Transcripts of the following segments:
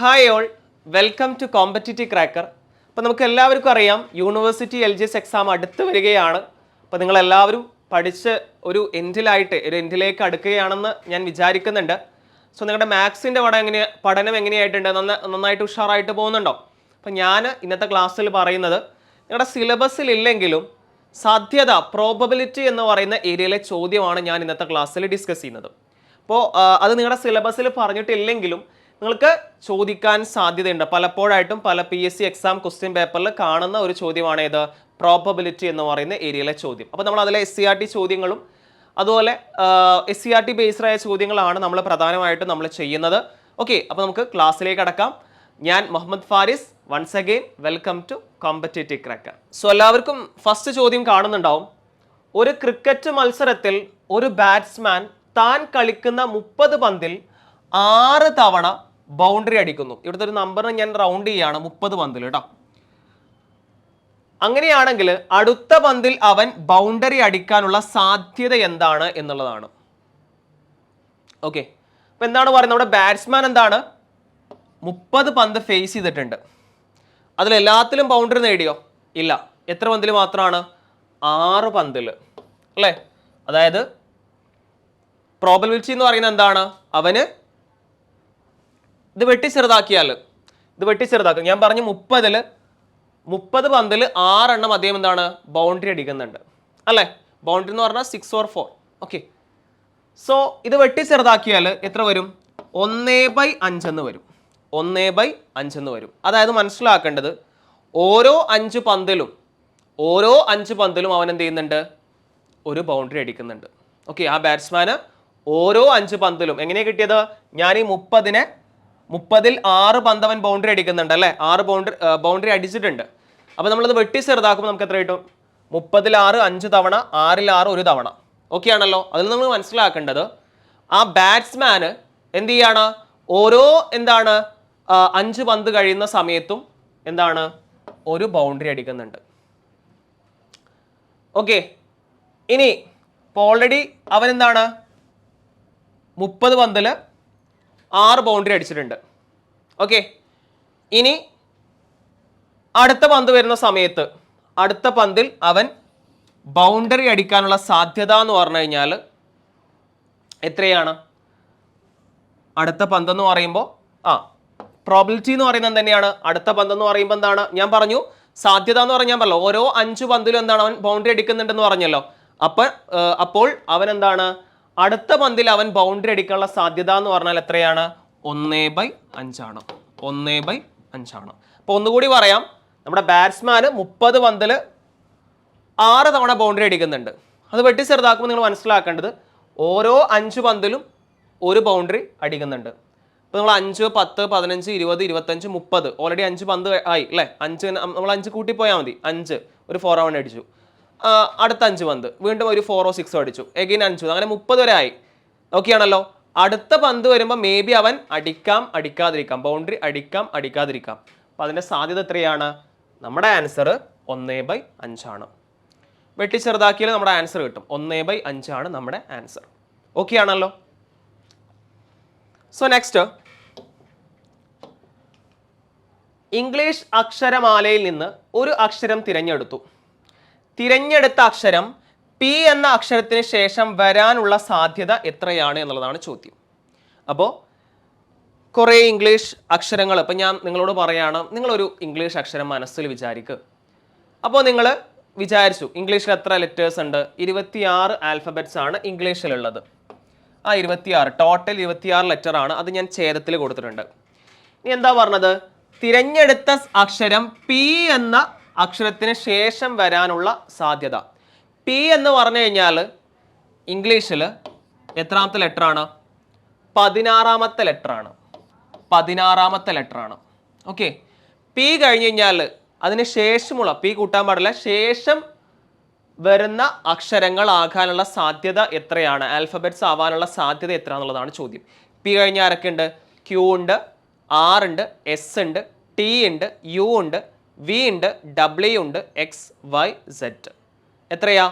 Hi all welcome to competitive cracker അപ്പോൾ നമുക്ക് എല്ലാവർക്കും അറിയാം university L G S exam അടുത്ത് വരികയാണ്. അപ്പോൾ നിങ്ങൾ എല്ലാവരും പഠിച്ച് ഒരു എൻഡിലായിട്ട് ഒരു എൻഡിലേക്ക് അടുക്കുകയാണെന്ന് ഞാൻ വിചാരിക്കുന്നുണ്ട്. സോ നിങ്ങളുടെ മാത്സിന്റെ പടം എങ്ങനെ പഠനം എങ്ങനെയായിട്ടുണ്ട്? നന്ന നന്നായിട്ട് ഉഷാറായിട്ട് പോകുന്നുണ്ടോ? അപ്പോൾ ഞാൻ ഇന്നത്തെ ക്ലാസ്സിൽ പറയുന്നത് നിങ്ങളുടെ സിലബസിൽ ഇല്ലെങ്കിലും സാധ്യത പ്രോബബിലിറ്റി എന്ന് പറയുന്ന ഏരിയയിലെ ചോദ്യമാണ് ഞാൻ ഇന്നത്തെ ക്ലാസ്സിൽ ഡിസ്കസ് ചെയ്യുന്നത്. അപ്പോൾ അത് നിങ്ങളുടെ സിലബസിൽ പറഞ്ഞിട്ടില്ലെങ്കിലും നിങ്ങൾക്ക് ചോദിക്കാൻ സാധ്യതയുണ്ട്. പലപ്പോഴായിട്ടും പല P S C exam question പേപ്പറിൽ കാണുന്ന ഒരു ചോദ്യമാണ് ഏത്? പ്രോബബിലിറ്റി എന്ന് പറയുന്ന ഏരിയയിലെ ചോദ്യം. അപ്പോൾ നമ്മൾ അതിലെ എസ് സി ആർ ടി ചോദ്യങ്ങളും അതുപോലെ എസ് സി ആർ ടി ബേസ്ഡായ ചോദ്യങ്ങളാണ് നമ്മൾ പ്രധാനമായിട്ടും നമ്മൾ ചെയ്യുന്നത്. ഓക്കെ അപ്പോൾ നമുക്ക് ക്ലാസ്സിലേക്ക് അടക്കാം. ഞാൻ Muhammad Faris. Once again welcome to competitive cracker so എല്ലാവർക്കും ഫസ്റ്റ് ചോദ്യം കാണുന്നുണ്ടാവും. ഒരു ക്രിക്കറ്റ് മത്സരത്തിൽ ഒരു ബാറ്റ്സ്മാൻ താൻ കളിക്കുന്ന മുപ്പത് പന്തിൽ ആറ് തവണ ബൗണ്ടറി അടിക്കുന്നു. ഇവിടുത്തെ ഒരു നമ്പർ ഞാൻ റൗണ്ട് ചെയ്യാണ്. മുപ്പത് പന്തിൽ കേട്ടോ അങ്ങനെയാണെങ്കിൽ അടുത്ത പന്തിൽ അവൻ ബൗണ്ടറി അടിക്കാനുള്ള സാധ്യത എന്താണ് എന്നുള്ളതാണ്. ഓക്കെ അപ്പൊ എന്താണ് പറയുന്നത്? നമ്മുടെ ബാറ്റ്സ്മാൻ എന്താണ്? മുപ്പത് പന്ത് ഫേസ് ചെയ്തിട്ടുണ്ട്. അതിൽ എല്ലാത്തിലും ബൗണ്ടറി നേടിയോ? ഇല്ല. എത്ര പന്തിൽ മാത്രമാണ്? ആറ് പന്തിൽ അല്ലേ? അതായത് പ്രോബബിലിറ്റി എന്ന് പറയുന്നത് എന്താണ്? അവന് ഇത് വെട്ടി ചെറുതാക്കിയാൽ ഇത് വെട്ടി ചെറുതാക്കും. ഞാൻ പറഞ്ഞു മുപ്പതിൽ മുപ്പത് പന്തിൽ ആറെണ്ണം അദ്ദേഹം എന്താണ്? ബൗണ്ടറി അടിക്കുന്നുണ്ട്. അല്ലേ? ബൗണ്ടറി എന്ന് പറഞ്ഞാൽ six or four okay so ഇത് വെട്ടി ചെറുതാക്കിയാൽ എത്ര വരും? ഒന്നേ ബൈ അഞ്ചെന്ന് വരും. ഒന്നേ ബൈ അഞ്ചെന്ന് വരും. അതായത് മനസ്സിലാക്കേണ്ടത് ഓരോ അഞ്ച് പന്തിലും ഓരോ അഞ്ച് പന്തിലും അവൻ എന്ത് ചെയ്യുന്നുണ്ട്? ഒരു ബൗണ്ടറി അടിക്കുന്നുണ്ട്. ഓക്കെ ആ ബാറ്റ്സ്മാന് ഓരോ അഞ്ച് പന്തിലും. എങ്ങനെയാണ് കിട്ടിയത്? ഞാൻ ഈ മുപ്പതിനെ മുപ്പതിൽ ആറ് പന്ത് അവൻ ബൗണ്ടറി അടിക്കുന്നുണ്ട് അല്ലേ? ആറ് ബൗണ്ടറി ബൗണ്ടറി അടിച്ചിട്ടുണ്ട്. അപ്പോൾ നമ്മളത് വെട്ടി ചെറുതാക്കുമ്പോൾ നമുക്ക് എത്ര കിട്ടും? മുപ്പതിൽ ആറ് അഞ്ച് തവണ ആറിൽ ആറ് ഒരു തവണ. ഓക്കെ ആണല്ലോ? അതിൽ നമ്മൾ മനസ്സിലാക്കേണ്ടത് ആ ബാറ്റ്സ്മാന് എന്ത് ചെയ്യാണ്? ഓരോ എന്താണ് അഞ്ച് പന്ത് കഴിയുന്ന സമയത്തും എന്താണ്? ഒരു ബൗണ്ടറി അടിക്കുന്നുണ്ട്. ഓക്കെ ഇനി ഇപ്പോൾ ഓൾറെഡി അവൻ എന്താണ്? മുപ്പത് പന്തിൽ ആറ് ബൗണ്ടറി അടിച്ചിട്ടുണ്ട്. ഓക്കെ ഇനി അടുത്ത പന്ത് വരുന്ന സമയത്ത് അടുത്ത പന്തിൽ അവൻ ബൗണ്ടറി അടിക്കാനുള്ള സാധ്യത എന്ന് പറഞ്ഞു കഴിഞ്ഞാൽ എത്രയാണ്? അടുത്ത പന്തെന്ന് പറയുമ്പോൾ ആ പ്രോബിലിറ്റി എന്ന് പറയുന്നത് തന്നെയാണ് അടുത്ത പന്തെന്ന് പറയുമ്പോൾ എന്താണ്? ഞാൻ പറഞ്ഞു സാധ്യത എന്ന് പറഞ്ഞാൽ പറഞ്ഞല്ലോ ഓരോ അഞ്ച് പന്തിലും എന്താണ് അവൻ ബൗണ്ടറി അടിക്കുന്നുണ്ടെന്ന് പറഞ്ഞല്ലോ. അപ്പൊ അപ്പോൾ അവൻ എന്താണ്? അടുത്ത പന്തിൽ അവൻ ബൗണ്ടറി അടിക്കാനുള്ള സാധ്യത എന്ന് പറഞ്ഞാൽ എത്രയാണ്? ഒന്നേ ബൈ അഞ്ചാണ്. ഒന്നേ ബൈ അഞ്ചാണ്. അപ്പോൾ ഒന്നുകൂടി പറയാം. നമ്മുടെ ബാറ്റ്സ്മാന് മുപ്പത് പന്തിൽ ആറ് തവണ ബൗണ്ടറി അടിക്കുന്നുണ്ട്. അത് വെട്ടി ചെറുതാക്കുമ്പോൾ നിങ്ങൾ മനസ്സിലാക്കേണ്ടത് ഓരോ അഞ്ച് പന്തിലും ഒരു ബൗണ്ടറി അടിക്കുന്നുണ്ട്. ഇപ്പോൾ നമ്മൾ അഞ്ച് പത്ത് പതിനഞ്ച് ഇരുപത് ഇരുപത്തഞ്ച് മുപ്പത് ഓൾറെഡി അഞ്ച് പന്ത് ആയി അല്ലേ? അഞ്ച് നമ്മൾ അഞ്ച് കൂട്ടി പോയാൽ മതി. അഞ്ച് ഒരു ഫോർ അവൻ അടിച്ചു. അടുത്ത അഞ്ച് പന്ത്. വീണ്ടും ഒരു ഫോറോ സിക്സോ അടിച്ചു. എഗെയിൻ അഞ്ച് അങ്ങനെ മുപ്പത് വരെ ആയി. ഓക്കെ ആണല്ലോ അടുത്ത പന്ത് വരുമ്പോൾ മേ ബി അവൻ അടിക്കാം അടിക്കാതിരിക്കാം. ബൗണ്ടറി അടിക്കാം അടിക്കാതിരിക്കാം. അപ്പം അതിന്റെ സാധ്യത എത്രയാണ്? നമ്മുടെ ആൻസർ ഒന്നേ ബൈ അഞ്ചാണ്. വെട്ടി ചെറുതാക്കിയാൽ നമ്മുടെ ആൻസർ കിട്ടും. ഒന്നേ ബൈ അഞ്ചാണ് നമ്മുടെ ആൻസർ ഓക്കെ ആണല്ലോ? സോ നെക്സ്റ്റ് ഇംഗ്ലീഷ് അക്ഷരമാലയിൽ നിന്ന് ഒരു അക്ഷരം തിരഞ്ഞെടുത്തു. തിരഞ്ഞെടുത്ത അക്ഷരം പി എന്ന അക്ഷരത്തിന് ശേഷം വരാനുള്ള സാധ്യത എത്രയാണ് എന്നുള്ളതാണ് ചോദ്യം. അപ്പോൾ കുറേ ഇംഗ്ലീഷ് അക്ഷരങ്ങൾ ഇപ്പം ഞാൻ നിങ്ങളോട് പറയുകയാണ് നിങ്ങളൊരു ഇംഗ്ലീഷ് അക്ഷരം മനസ്സിൽ വിചാരിക്കുക അപ്പോൾ നിങ്ങൾ വിചാരിച്ചു ഇംഗ്ലീഷിൽ എത്ര ലെറ്റേഴ്സ് ഉണ്ട്? ഇരുപത്തിയാറ് ആൽഫബറ്റ്സ് ആണ് ഇംഗ്ലീഷിലുള്ളത്. ആ ഇരുപത്തിയാറ് ടോട്ടൽ ഇരുപത്തിയാറ് ലെറ്റർ ആണ് അത് ഞാൻ ഛേദത്തിൽ കൊടുത്തിട്ടുണ്ട്. ഇനി എന്താ പറഞ്ഞത്? തിരഞ്ഞെടുത്ത അക്ഷരം പി എന്ന അക്ഷരത്തിന് ശേഷം വരാനുള്ള സാധ്യത. പി എന്ന് പറഞ്ഞു കഴിഞ്ഞാൽ ഇംഗ്ലീഷിൽ എത്രാമത്തെ ലെറ്റർ ആണ്? പതിനാറാമത്തെ ലെറ്റർ ആണ്. പതിനാറാമത്തെ ലെറ്റർ ആണ്. ഓക്കെ പി കഴിഞ്ഞ് കഴിഞ്ഞാൽ അതിന് ശേഷമുള്ള പി കൂട്ടാൻ പാടില്ല ശേഷം വരുന്ന അക്ഷരങ്ങൾ ആകാനുള്ള സാധ്യത എത്രയാണ്? ആൽഫബറ്റ്സ് ആവാനുള്ള സാധ്യത എത്ര എന്നുള്ളതാണ് ചോദ്യം. പി കഴിഞ്ഞ ആരൊക്കെ ഉണ്ട്? ക്യൂ ഉണ്ട് ആർ ഉണ്ട് എസ് ഉണ്ട് ടി ഉണ്ട് യു ഉണ്ട് വി ഉണ്ട് ഡബ്ല്യു ഉണ്ട് എക്സ് വൈ സെറ്റ് എത്രയാ?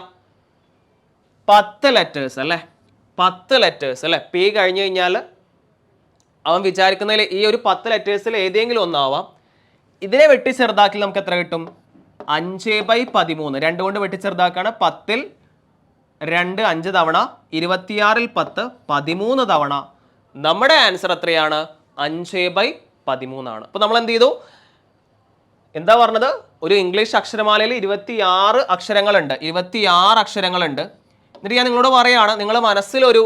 പത്ത് ലെറ്റേഴ്സ് അല്ലേ? പത്ത് ലെറ്റേഴ്സ് അല്ലേ? പി കഴിഞ്ഞു കഴിഞ്ഞാൽ അവൻ വിചാരിക്കുന്നതിൽ ഈ ഒരു പത്ത് ലെറ്റേഴ്സിൽ ഏതെങ്കിലും ഒന്നാവാം. ഇതിനെ വെട്ടി ചെറുതാക്കി നമുക്ക് എത്ര കിട്ടും? അഞ്ച് ബൈ പതിമൂന്ന്. രണ്ട് കൊണ്ട് വെട്ടി ചെറുതാക്കാണ് പത്തിൽ രണ്ട് അഞ്ച് തവണ ഇരുപത്തിയാറിൽ പത്ത് പതിമൂന്ന് തവണ. നമ്മുടെ ആൻസർ എത്രയാണ്? അഞ്ച് ബൈ പതിമൂന്നാണ്. അപ്പോൾ നമ്മൾ എന്ത് ചെയ്തു? എന്താ പറഞ്ഞത്? ഒരു ഇംഗ്ലീഷ് അക്ഷരമാലയിൽ ഇരുപത്തിയാറ് അക്ഷരങ്ങളുണ്ട്. ഇരുപത്തിയാറ് അക്ഷരങ്ങളുണ്ട്. എന്നിട്ട് ഞാൻ നിങ്ങളോട് പറയുകയാണ് നിങ്ങൾ മനസ്സിലൊരു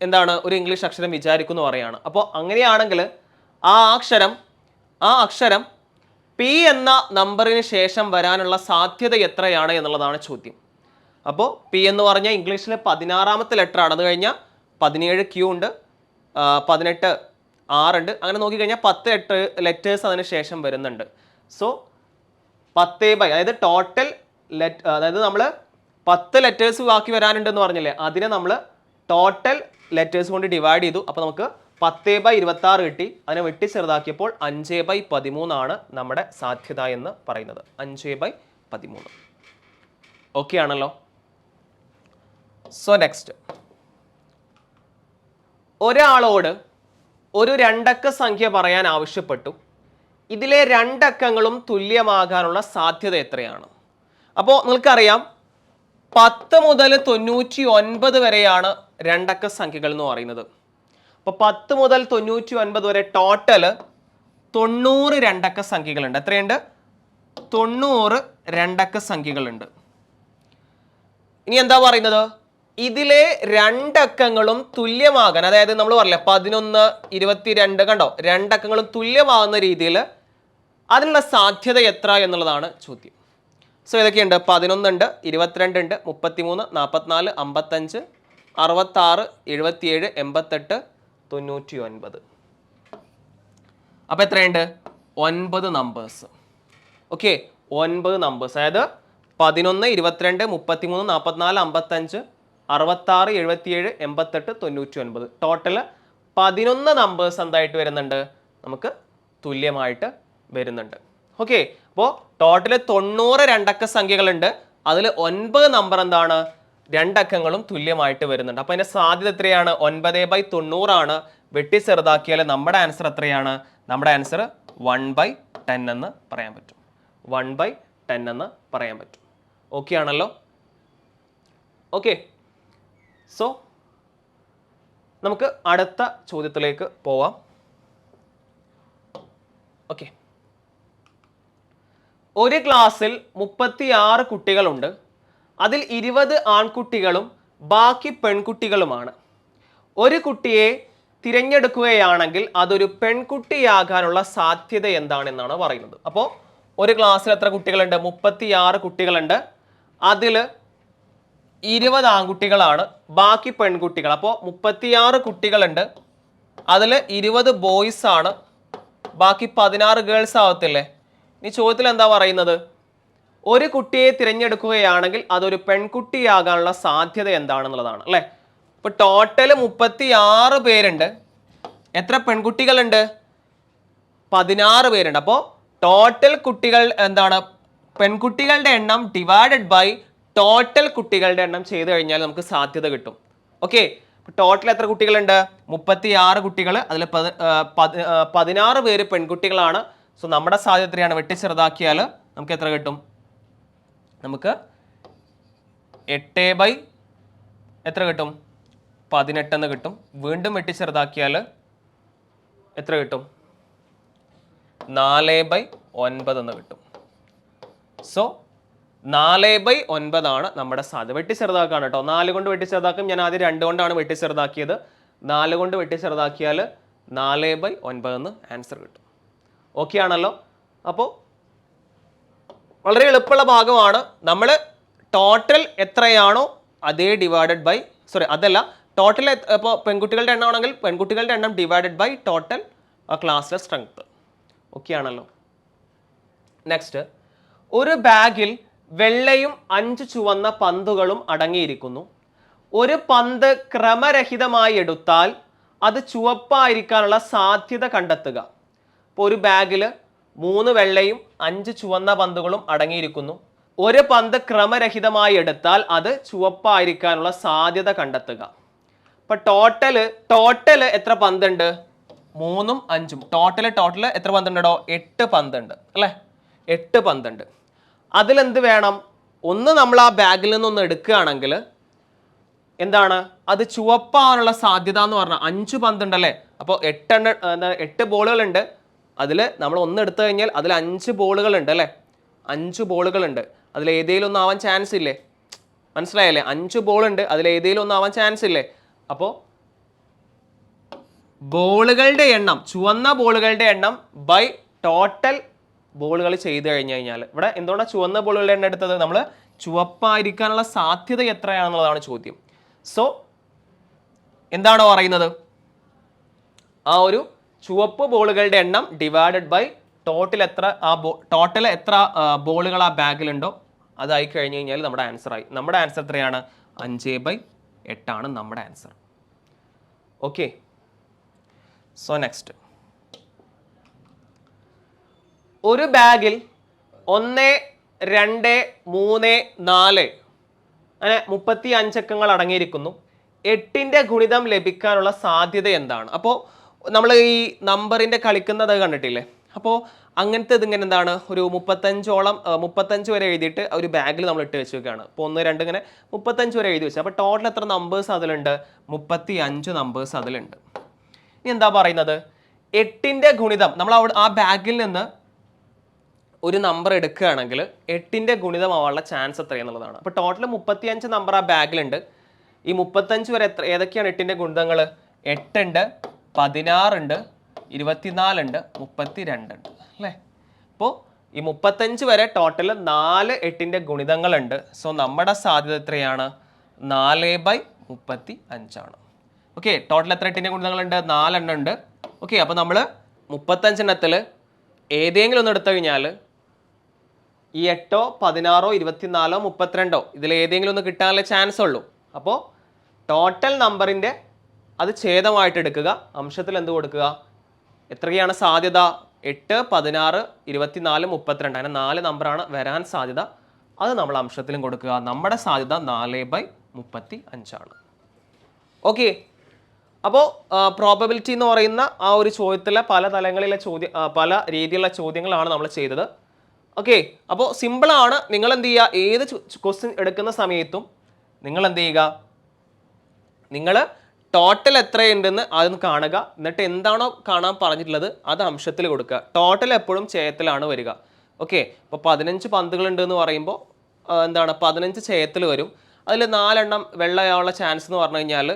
എന്താണ് ഒരു ഇംഗ്ലീഷ് അക്ഷരം വിചാരിക്കുന്നു പറയുകയാണ് അപ്പോൾ അങ്ങനെയാണെങ്കിൽ ആ അക്ഷരം ആ അക്ഷരം പി എന്ന നമ്പറിന് ശേഷം വരാനുള്ള സാധ്യത എത്രയാണ് എന്നുള്ളതാണ് ചോദ്യം. അപ്പോൾ പി എന്ന് പറഞ്ഞാൽ ഇംഗ്ലീഷിലെ പതിനാറാമത്തെ ലെറ്റർ ആണ്. അത് കഴിഞ്ഞാൽ പതിനേഴ് ക്യൂ ഉണ്ട് പതിനെട്ട് ആറുണ്ട് അങ്ങനെ നോക്കിക്കഴിഞ്ഞാൽ പത്ത് എട്ട് ലെറ്റേഴ്സ് അതിന് ശേഷം വരുന്നുണ്ട്. സോ പത്തേ ബൈ അതായത് ടോട്ടൽ ലെറ്റ് അതായത് നമ്മൾ പത്ത് ലെറ്റേഴ്സ് ബാക്കി വരാനുണ്ടെന്ന് പറഞ്ഞല്ലേ? അതിനെ നമ്മൾ ടോട്ടൽ ലെറ്റേഴ്സ് കൊണ്ട് ഡിവൈഡ് ചെയ്തു. അപ്പോൾ നമുക്ക് പത്തേ ബൈ ഇരുപത്തി ആറ് കിട്ടി. അതിനെ വെട്ടി ചെറുതാക്കിയപ്പോൾ അഞ്ച് ബൈ പതിമൂന്നാണ് നമ്മുടെ സാധ്യത എന്ന് പറയുന്നത്. അഞ്ച് ബൈ പതിമൂന്ന്. ഓക്കെ ആണല്ലോ? സോ നെക്സ്റ്റ് ഒരാളോട് ഒരു രണ്ടക്ക സംഖ്യ പറയാൻ ആവശ്യപ്പെട്ടു. ഇതിലെ രണ്ടക്കങ്ങളും തുല്യമാകാനുള്ള സാധ്യത എത്രയാണ്? അപ്പോൾ നിങ്ങൾക്കറിയാം പത്ത് മുതൽ തൊണ്ണൂറ്റി ഒൻപത് വരെയാണ് രണ്ടക്ക സംഖ്യകൾ എന്ന് പറയുന്നത്. അപ്പോൾ പത്ത് മുതൽ തൊണ്ണൂറ്റി ഒൻപത് വരെ ടോട്ടൽ തൊണ്ണൂറ് രണ്ടക്ക സംഖ്യകളുണ്ട്. എത്രയുണ്ട്? തൊണ്ണൂറ് രണ്ടക്ക സംഖ്യകളുണ്ട്. ഇനി എന്താ പറയുന്നത്? ഇതിലെ രണ്ടക്കങ്ങളും തുല്യമാകാൻ അതായത് നമ്മൾ പറഞ്ഞില്ലേ പതിനൊന്ന് ഇരുപത്തിരണ്ട് കണ്ടോ? രണ്ടക്കങ്ങളും തുല്യമാകുന്ന രീതിയിൽ അതിനുള്ള സാധ്യത എത്ര എന്നുള്ളതാണ് ചോദ്യം. സോ ഇതൊക്കെയുണ്ട് പതിനൊന്നുണ്ട് ഇരുപത്തിരണ്ടുണ്ട് മുപ്പത്തിമൂന്ന് നാൽപ്പത്തിനാല് അമ്പത്തഞ്ച് അറുപത്താറ് എഴുപത്തിയേഴ് എൺപത്തെട്ട് തൊണ്ണൂറ്റി ഒൻപത് അപ്പോൾ എത്രയുണ്ട്? ഒൻപത് നമ്പേഴ്സ് ഓക്കെ ഒൻപത് നമ്പേഴ്സ് അതായത് പതിനൊന്ന് ഇരുപത്തിരണ്ട് മുപ്പത്തിമൂന്ന് നാൽപ്പത്തിനാല് അമ്പത്തഞ്ച് അറുപത്താറ് എഴുപത്തിയേഴ് എൺപത്തെട്ട് തൊണ്ണൂറ്റി ഒൻപത് ടോട്ടൽ പതിനൊന്ന് നമ്പേഴ്സ് എന്തായിട്ട് വരുന്നുണ്ട്? നമുക്ക് തുല്യമായിട്ട് വരുന്നുണ്ട്. ഓക്കെ അപ്പോൾ ടോട്ടൽ തൊണ്ണൂറ് രണ്ടക്ക സംഖ്യകളുണ്ട്. അതിൽ ഒൻപത് നമ്പർ എന്താണ്? രണ്ടക്കങ്ങളും തുല്യമായിട്ട് വരുന്നുണ്ട്. അപ്പോൾ അതിന്റെ സാധ്യത എത്രയാണ്? ഒൻപത് ബൈ തൊണ്ണൂറാണ്. വെട്ടി ചെറുതാക്കിയാൽ നമ്മുടെ ആൻസർ എത്രയാണ്? നമ്മുടെ ആൻസർ വൺ ബൈ ടെൻ എന്ന് പറയാൻ പറ്റും. വൺ ബൈ ടെൻ എന്ന് പറയാൻ പറ്റും. ഓക്കെ ആണല്ലോ? ഓക്കെ സോ നമുക്ക് അടുത്ത ചോദ്യത്തിലേക്ക് പോവാം. ഓക്കെ ഒരു ക്ലാസ്സിൽ മുപ്പത്തിയാറ് കുട്ടികളുണ്ട്. അതിൽ ഇരുപത് ആൺകുട്ടികളും ബാക്കി പെൺകുട്ടികളുമാണ്. ഒരു കുട്ടിയെ തിരഞ്ഞെടുക്കുകയാണെങ്കിൽ അതൊരു പെൺകുട്ടിയാകാനുള്ള സാധ്യത എന്താണെന്നാണ് പറയുന്നത്. അപ്പോൾ ഒരു ക്ലാസ്സിൽ എത്ര കുട്ടികളുണ്ട്? മുപ്പത്തിയാറ് കുട്ടികളുണ്ട്. അതിൽ ഇരുപത് ആൺകുട്ടികളാണ്. ബാക്കി പെൺകുട്ടികൾ. അപ്പോൾ മുപ്പത്തിയാറ് കുട്ടികളുണ്ട്. അതിൽ ഇരുപത് ബോയ്സ് ആണ്. ബാക്കി പതിനാറ് ഗേൾസ് ആവത്തില്ലേ? ഇനി ചോദ്യത്തിൽ എന്താ പറയുന്നത്? ഒരു കുട്ടിയെ തിരഞ്ഞെടുക്കുകയാണെങ്കിൽ അതൊരു പെൺകുട്ടിയാകാനുള്ള സാധ്യത എന്താണെന്നുള്ളതാണ് അല്ലേ? ഇപ്പൊ ടോട്ടൽ മുപ്പത്തി ആറ് പേരുണ്ട്. എത്ര പെൺകുട്ടികളുണ്ട്? പതിനാറ് പേരുണ്ട്. അപ്പോൾ ടോട്ടൽ കുട്ടികൾ എന്താണ്? പെൺകുട്ടികളുടെ എണ്ണം ഡിവൈഡഡ് ബൈ ടോട്ടൽ കുട്ടികളുടെ എണ്ണം ചെയ്തു കഴിഞ്ഞാൽ നമുക്ക് സാധ്യത കിട്ടും. ഓക്കെ ടോട്ടൽ എത്ര കുട്ടികളുണ്ട്? മുപ്പത്തി ആറ് കുട്ടികൾ അതിൽ പതിനാറ് പേര് പെൺകുട്ടികളാണ്. സോ നമ്മുടെ സാധ്യത എത്രയാണ്? വെട്ടി ചെറുതാക്കിയാൽ നമുക്ക് എത്ര കിട്ടും? നമുക്ക് എട്ട് ബൈ എത്ര കിട്ടും? പതിനെട്ടെന്ന് കിട്ടും. വീണ്ടും വെട്ടി ചെറുതാക്കിയാൽ എത്ര കിട്ടും? നാല് ബൈ ഒൻപത് എന്ന് കിട്ടും. സോ നാല് ബൈ ഒൻപതാണ് നമ്മുടെ സാധ്യത. വെട്ടി ചെറുതാക്കാണ് കേട്ടോ. നാല് കൊണ്ട് വെട്ടി ചെറുതാക്കും. ഞാൻ ആദ്യം രണ്ട് കൊണ്ടാണ് വെട്ടി ചെറുതാക്കിയത്. നാല് കൊണ്ട് വെട്ടി ചെറുതാക്കിയാൽ നാല് ബൈ ഒൻപത് എന്ന് ആൻസർ കിട്ടും. ഓക്കെ ആണല്ലോ? അപ്പോൾ വളരെ എളുപ്പമുള്ള ഭാഗമാണ്. നമ്മൾ ടോട്ടൽ എത്രയാണോ അതേ ഡിവൈഡഡ് ബൈ സോറി അതല്ല ടോട്ടൽ ഇപ്പോൾ പെൺകുട്ടികളുടെ എണ്ണം ആണെങ്കിൽ പെൺകുട്ടികളുടെ എണ്ണം ഡിവൈഡഡ് ബൈ ടോട്ടൽ ക്ലാസ്സിലെ സ്ട്രെങ്ത് ഓക്കെ ആണല്ലോ? നെക്സ്റ്റ് ഒരു ബാഗിൽ വെള്ളയും അഞ്ച് ചുവന്ന പന്തുകളും അടങ്ങിയിരിക്കുന്നു. ഒരു പന്ത് ക്രമരഹിതമായി എടുത്താൽ അത് ചുവപ്പായിരിക്കാനുള്ള സാധ്യത കണ്ടെത്തുക. ഇപ്പോൾ ഒരു ബാഗിൽ മൂന്ന് വെള്ളയും അഞ്ച് ചുവന്ന പന്തുകളും അടങ്ങിയിരിക്കുന്നു. ഒരു പന്ത് ക്രമരഹിതമായി എടുത്താൽ അത് ചുവപ്പായിരിക്കാനുള്ള സാധ്യത കണ്ടെത്തുക. ഇപ്പം ടോട്ടൽ ടോട്ടൽ എത്ര പന്തുണ്ട്? മൂന്നും അഞ്ചും. ടോട്ടൽ ടോട്ടൽ എത്ര പന്തുണ്ടോ എട്ട് പന്തുണ്ട്. അല്ലേ? എട്ട് പന്തുണ്ട്. അതിലെന്ത് വേണം? ഒന്ന് നമ്മൾ ആ ബാഗിൽ നിന്നൊന്ന് എടുക്കുകയാണെങ്കിൽ എന്താണ്? അത് ചുവപ്പാവാനുള്ള സാധ്യത എന്ന് പറഞ്ഞാൽ അഞ്ച് പന്തുണ്ടല്ലേ? അപ്പോൾ എട്ടെണ്ണ എട്ട് ബോളുകളുണ്ട്. അതിൽ നമ്മൾ ഒന്ന് എടുത്തു കഴിഞ്ഞാൽ അതിൽ അഞ്ച് ബോളുകളുണ്ട് അല്ലേ? അഞ്ച് ബോളുകളുണ്ട്. അതിൽ ഏതെങ്കിലും ഒന്നും ആവാൻ ചാൻസ് ഇല്ലേ? മനസ്സിലായല്ലേ? അഞ്ച് ബോളുണ്ട്. അതിൽ ഏതെങ്കിലും ഒന്നും ആവാൻ ചാൻസ് ഇല്ലേ? അപ്പോൾ ബോളുകളുടെ എണ്ണം ചുവന്ന ബോളുകളുടെ എണ്ണം ബൈ ടോട്ടൽ ബോളുകൾ ചെയ്ത് കഴിഞ്ഞു കഴിഞ്ഞാൽ ഇവിടെ എന്തുകൊണ്ടാണ് ചുവന്ന ബോളുകളുടെ എണ്ണം എടുത്തത്? നമ്മൾ ചുവപ്പായിരിക്കാനുള്ള സാധ്യത എത്രയാണെന്നുള്ളതാണ് ചോദ്യം. സോ എന്താണോ പറയുന്നത്? ആ ഒരു ചുവപ്പ് ബോളുകളുടെ എണ്ണം ഡിവൈഡഡ് ബൈ ടോട്ടൽ എത്ര ആ ബോ ടോട്ടൽ എത്ര ബോളുകൾ ആ ബാഗിലുണ്ടോ അതായി കഴിഞ്ഞ് കഴിഞ്ഞാൽ നമ്മുടെ ആൻസർ ആയി. നമ്മുടെ ആൻസർ എത്രയാണ്? അഞ്ച് ബൈ എട്ടാണ് നമ്മുടെ ആൻസർ ഓക്കെ സോ നെക്സ്റ്റ് ഒരു ബാഗിൽ ഒന്ന് രണ്ട് മൂന്ന് നാല് അങ്ങനെ മുപ്പത്തി അഞ്ചക്കങ്ങൾ അടങ്ങിയിരിക്കുന്നു. എട്ടിന്റെ ഗുണിതം ലഭിക്കാനുള്ള സാധ്യത എന്താണ്? അപ്പോൾ നമ്മൾ ഈ നമ്പറിന്റെ കളിക്കുന്നത് കണ്ടിട്ടില്ലേ? അപ്പോൾ അങ്ങനത്തെ ഇതിങ്ങനെ എന്താണ്? ഒരു മുപ്പത്തഞ്ചോളം മുപ്പത്തഞ്ച് വരെ എഴുതിയിട്ട് ഒരു ബാഗിൽ നമ്മൾ ഇട്ട് വെച്ച് വെക്കുകയാണ് അപ്പോൾ ഒന്ന് രണ്ട് ഇങ്ങനെ മുപ്പത്തഞ്ച് വരെ എഴുതി വെച്ചു. അപ്പോൾ ടോട്ടൽ എത്ര നമ്പേഴ്സ് അതിലുണ്ട്? മുപ്പത്തി അഞ്ച് നമ്പേഴ്സ് അതിലുണ്ട്. ഇനി എന്താ പറയുന്നത്? എട്ടിന്റെ ഗുണിതം നമ്മൾ അവിടെ ആ ബാഗിൽ നിന്ന് ഒരു നമ്പർ എടുക്കുകയാണെങ്കിൽ എട്ടിന്റെ ഗുണിതമാവാനുള്ള ചാൻസ് എത്രയെന്നുള്ളതാണ് അപ്പോൾ ടോട്ടൽ മുപ്പത്തിയഞ്ച് നമ്പർ ആ ബാഗിലുണ്ട്. ഈ മുപ്പത്തഞ്ച് വരെ എത്ര ഏതൊക്കെയാണ് എട്ടിന്റെ ഗുണിതങ്ങൾ? എട്ടുണ്ട് പതിനാറുണ്ട് ഇരുപത്തിനാലുണ്ട് മുപ്പത്തി രണ്ടുണ്ട് അല്ലേ? അപ്പോൾ ഈ മുപ്പത്തഞ്ച് വരെ ടോട്ടൽ നാല് എട്ടിന്റെ ഗുണിതങ്ങളുണ്ട്. സോ നമ്മുടെ സാധ്യത എത്രയാണ്? നാല് ബൈ മുപ്പത്തി അഞ്ചാണ് ഓക്കെ ടോട്ടൽ എത്ര എട്ടിന്റെ ഗുണിതങ്ങളുണ്ട്? നാലെണ്ണം ഉണ്ട്. ഓക്കെ അപ്പോൾ നമ്മൾ മുപ്പത്തഞ്ചെണ്ണത്തിൽ ഏതെങ്കിലും ഒന്ന് എടുത്തു കഴിഞ്ഞാൽ ഈ എട്ടോ പതിനാറോ ഇരുപത്തിനാലോ മുപ്പത്തിരണ്ടോ ഇതിൽ ഏതെങ്കിലും ഒന്ന് കിട്ടാനുള്ള ചാൻസ് ഉള്ളൂ. അപ്പോൾ ടോട്ടൽ നമ്പറിന്റെ അത് ഛേദമായിട്ട് എടുക്കുക. അംശത്തിൽ എന്ത് കൊടുക്കുക? എത്രയാണ് സാധ്യത? എട്ട് പതിനാറ് ഇരുപത്തിനാല് മുപ്പത്തിരണ്ട്. അങ്ങനെ നാല് നമ്പറാണ് വരാൻ സാധ്യത. അത് നമ്മൾ അംശത്തിലും കൊടുക്കുക. നമ്മുടെ സാധ്യത നാല് ബൈ മുപ്പത്തി അഞ്ചാണ് ഓക്കെ അപ്പോൾ പ്രോബബിലിറ്റി എന്ന് പറയുന്ന ആ ഒരു ചോദ്യത്തിലെ പല തലങ്ങളിലെ ചോദ്യ പല രീതിയിലുള്ള ചോദ്യങ്ങളാണ് നമ്മൾ ചെയ്തത്. ഓക്കെ അപ്പോൾ സിമ്പിളാണ് നിങ്ങൾ എന്ത് ചെയ്യുക ഏത് ക്വസ്റ്റ്യൻ എടുക്കുന്ന സമയത്തും നിങ്ങൾ എന്ത് ചെയ്യുക നിങ്ങൾ ടോട്ടൽ എത്രയുണ്ടെന്ന് അതൊന്ന് കാണുക. എന്നിട്ട് എന്താണോ കാണാൻ പറഞ്ഞിട്ടുള്ളത് അത് അംശത്തിൽ കൊടുക്കുക. ടോട്ടൽ എപ്പോഴും ചേയത്തിലാണ് വരിക. ഓക്കെ അപ്പോൾ പതിനഞ്ച് പന്തുകളുണ്ട് എന്ന് പറയുമ്പോൾ എന്താണ്? പതിനഞ്ച് ചേയത്തിൽ വരും. അതിൽ നാലെണ്ണം വെള്ളയാവാനുള്ള ചാൻസ് എന്ന് പറഞ്ഞു കഴിഞ്ഞാൽ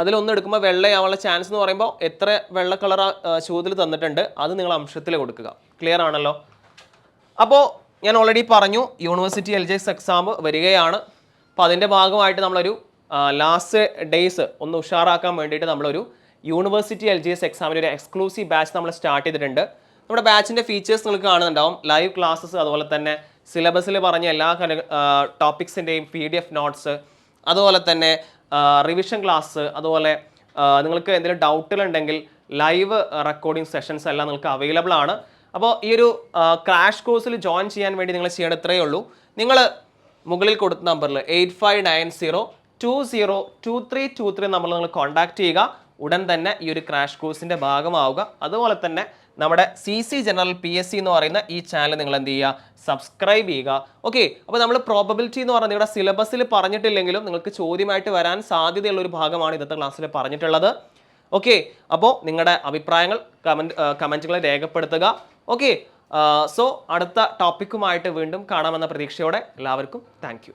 അതിലൊന്നും എടുക്കുമ്പോൾ വെള്ളയാവാനുള്ള ചാൻസ് എന്ന് പറയുമ്പോൾ എത്ര വെള്ള കളർ ചോദ്യത്തിൽ തന്നിട്ടുണ്ട് അത് നിങ്ങൾ അംശത്തിൽ കൊടുക്കുക. ക്ലിയർ ആണല്ലോ? അപ്പോൾ ഞാൻ ഓൾറെഡി പറഞ്ഞു university L G S exam വരികയാണ്. അപ്പോൾ അതിന്റെ ഭാഗമായിട്ട് നമ്മളൊരു ലാസ്റ്റ് ഡേയ്സ് ഒന്ന് ഉഷാറാക്കാൻ വേണ്ടിയിട്ട് നമ്മളൊരു യൂണിവേഴ്സിറ്റി എൽ ജി എസ് എക്സാമിന്റെ ഒരു എക്സ്ക്ലൂസീവ് ബാച്ച് നമ്മൾ സ്റ്റാർട്ട് ചെയ്തിട്ടുണ്ട്. നമ്മുടെ ബാച്ചിന്റെ ഫീച്ചേഴ്സ് നിങ്ങൾക്ക് കാണുന്നുണ്ടാവും. ലൈവ് ക്ലാസ്സസ് അതുപോലെ തന്നെ സിലബസിൽ പറഞ്ഞ എല്ലാ ടോപ്പിക്സിന്റെയും പി ഡി എഫ് നോട്ട്സ് അതുപോലെ തന്നെ റിവിഷൻ ക്ലാസ് അതുപോലെ നിങ്ങൾക്ക് എന്തെങ്കിലും ഡൗട്ടുകൾ ഉണ്ടെങ്കിൽ ലൈവ് റെക്കോർഡിംഗ് സെഷൻസ് എല്ലാം നിങ്ങൾക്ക് അവൈലബിൾ ആണ്. അപ്പോൾ ഈ ഒരു ക്രാഷ് കോഴ്സിൽ ജോയിൻ ചെയ്യാൻ വേണ്ടി നിങ്ങൾ ചെയ്യേണ്ട ഇത്രയേ ഉള്ളൂ. നിങ്ങൾ മുകളിൽ കൊടുത്ത നമ്പറിൽ eight five nine zero two zero two three two three നമ്പറിൽ നിങ്ങൾ കോൺടാക്ട് ചെയ്യുക. ഉടൻ തന്നെ ഈ ഒരു ക്രാഷ് കോഴ്സിന്റെ ഭാഗമാവുക. അതുപോലെ തന്നെ നമ്മുടെ C C general P S C എന്ന് പറയുന്ന ഈ ചാനൽ നിങ്ങൾ എന്ത് ചെയ്യുക? സബ്സ്ക്രൈബ് ചെയ്യുക. ഓക്കെ അപ്പോൾ നമ്മൾ പ്രോബബിലിറ്റി എന്ന് പറയുന്നത് ഇവിടെ സിലബസിൽ പറഞ്ഞിട്ടില്ലെങ്കിലും നിങ്ങൾക്ക് ചോദ്യമായിട്ട് വരാൻ സാധ്യതയുള്ള ഒരു ഭാഗമാണ് ഇന്നത്തെ ക്ലാസ്സിൽ പറഞ്ഞിട്ടുള്ളത്. ഓക്കെ അപ്പോൾ നിങ്ങളുടെ അഭിപ്രായങ്ങൾ കമന്റ് കമന്റുകൾ രേഖപ്പെടുത്തുക. ഓക്കെ സോ അടുത്ത ടോപ്പിക്കുമായിട്ട് വീണ്ടും കാണാമെന്ന പ്രതീക്ഷയോടെ എല്ലാവർക്കും താങ്ക്